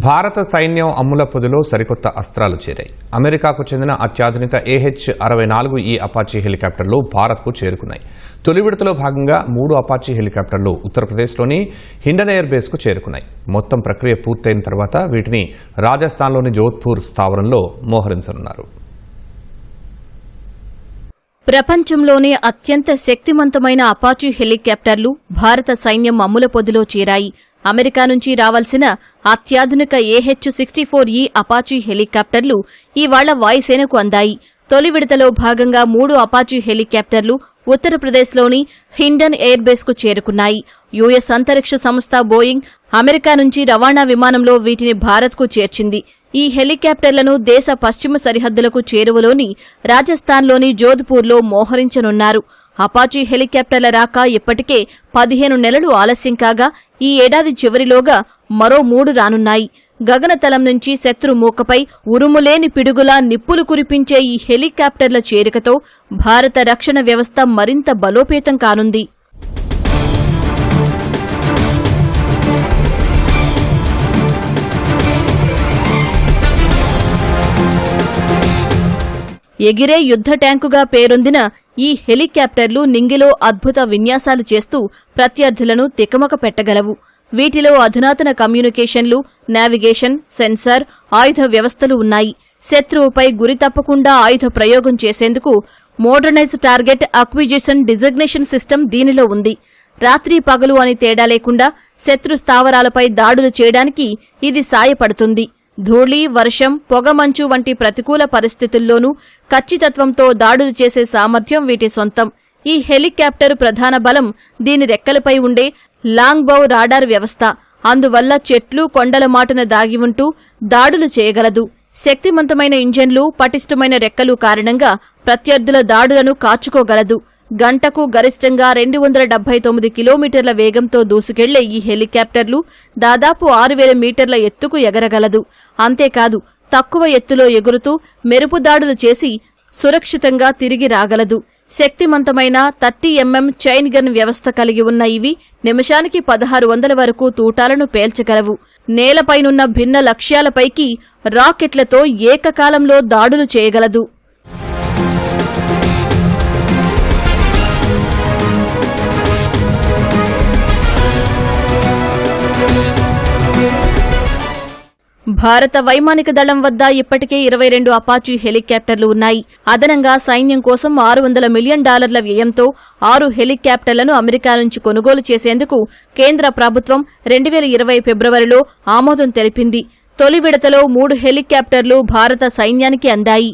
భారత సైన్యం అమ్ముల పొదిలో సరికొత్త అస్త్రాలు చేరాయి. అమెరికాకు చెందిన అత్యాధునిక ఏహెచ్ అరవై నాలుగు ఈ అపాచీ హెలికాప్టర్లు భారత్కు చేరుకున్నాయి. తొలి విడతలో భాగంగా మూడు అపాచీ హెలికాప్టర్లు ఉత్తరప్రదేశ్లోని హిండన్ ఎయిర్ బేస్కు చేరుకున్నాయి. మొత్తం ప్రక్రియ పూర్తయిన తర్వాత వీటిని రాజస్థాన్లోని జోధ్పూర్ స్థావరంలో మోహరించనున్నారు. ప్రపంచంలోనే అత్యంత శక్తివంతమైన అపాచీ హెలికాప్టర్లు భారత సైన్యం అమ్ముల పొదిలో చేరాయి. అమెరికా నుంచి రావాల్సిన అత్యాధునిక ఏహెచ్ సిక్స్టీ ఫోర్ ఈ అపాచీ హెలికాప్టర్లు ఇవాళ వాయుసేనకు అందాయి. తొలి విడతలో భాగంగా మూడు అపాచీ హెలికాప్టర్లు ఉత్తరప్రదేశ్లోని హిండన్ ఎయిర్బేస్కు చేరుకున్నాయి. యుఎస్ అంతరిక్ష సంస్థ బోయింగ్ అమెరికా నుంచి రవాణా విమానంలో వీటిని భారత్కు చేర్చింది. ఈ హెలికాప్టర్లను దేశ పశ్చిమ సరిహద్దులకు చేరువలోని రాజస్థాన్లోని జోధ్పూర్లో మోహరించనున్నారు. అపాచీ హెలికాప్టర్ల రాక ఇప్పటికే పదిహేను నెలలు ఆలస్యం కాగా ఈ ఏడాది చివరిలోగా మరో మూడు రానున్నాయి. గగనతలం నుంచి శత్రు మూకపై ఉరుములేని పిడుగులా నిప్పులు కురిపించే ఈ హెలికాప్టర్ల చేరికతో భారత రక్షణ వ్యవస్థ మరింత బలోపేతం కానుంది. ఎగిరే యుద్ధ ట్యాంకుగా పేరొందిన ఈ హెలికాప్టర్లు నింగిలో అద్భుత విన్యాసాలు చేస్తూ ప్రత్యర్థులను తికమక పెట్టగలవు. వీటిలో అధునాతన కమ్యూనికేషన్లు నావిగేషన్ సెన్సార్ ఆయుధ వ్యవస్థలు ఉన్నాయి. శత్రువుపై గురి తప్పకుండా ఆయుధ ప్రయోగం చేసేందుకు modernize target acquisition designation system దీనిలో ఉంది. రాత్రి పగలు అని తేడా లేకుండా శత్రు స్థావరాలపై దాడులు చేయడానికి ఇది సాయపడుతుంది. ధూళి వర్షం పొగమంచు వంటి ప్రతికూల పరిస్థితుల్లోనూ ఖచ్చితత్వంతో దాడులు చేసే సామర్థ్యం వీటి సొంతం. ఈ హెలికాప్టర్ ప్రధాన బలం దీని రెక్కలపై ఉండే లాంగ్ బౌ రాడార్ వ్యవస్థ. అందువల్ల చెట్లు కొండల మాటున దాగి ఉంటూ దాడులు చేయగలదు. శక్తివంతమైన ఇంజన్లు పటిష్టమైన రెక్కలు కారణంగా ప్రత్యర్థుల దాడులను కాచుకోగలదు. గంటకు గరిష్టంగా రెండు వందల డెబ్బై తొమ్మిది కిలోమీటర్ల వేగంతో దూసుకెళ్ళే ఈ హెలికాప్టర్లు దాదాపు ఆరు వేల మీటర్ల ఎత్తుకు ఎగరగలదు. అంతేకాదు తక్కువ ఎత్తులో ఎగురుతూ మెరుపు దాడులు చేసి సురక్షితంగా తిరిగి రాగలదు. శక్తివంతమైన థర్టీ ఎంఎం చైన్ గన్ వ్యవస్థ కలిగి ఉన్న ఇవి నిమిషానికి పదహారు వందల వరకు తూటాలను పేల్చగలవు. నేలపైనున్న భిన్న లక్ష్యాలపైకి రాకెట్లతో ఏకకాలంలో దాడులు చేయగలదు. భారత వైమానిక దళం వద్ద ఇప్పటికే ఇరవై రెండు అపాచీ హెలికాప్టర్లు ఉన్నాయి. అదనంగా సైన్యం కోసం ఆరు వందల మిలియన్ డాలర్ల వ్యయంతో ఆరు హెలికాప్టర్లను అమెరికా నుంచి కొనుగోలు చేసేందుకు కేంద్ర ప్రభుత్వం రెండు వేల ఇరవై ఫిబ్రవరిలో ఆమోదం తెలిపింది. తొలి విడతలో మూడు హెలికాప్టర్లు భారత సైన్యానికి అందాయి.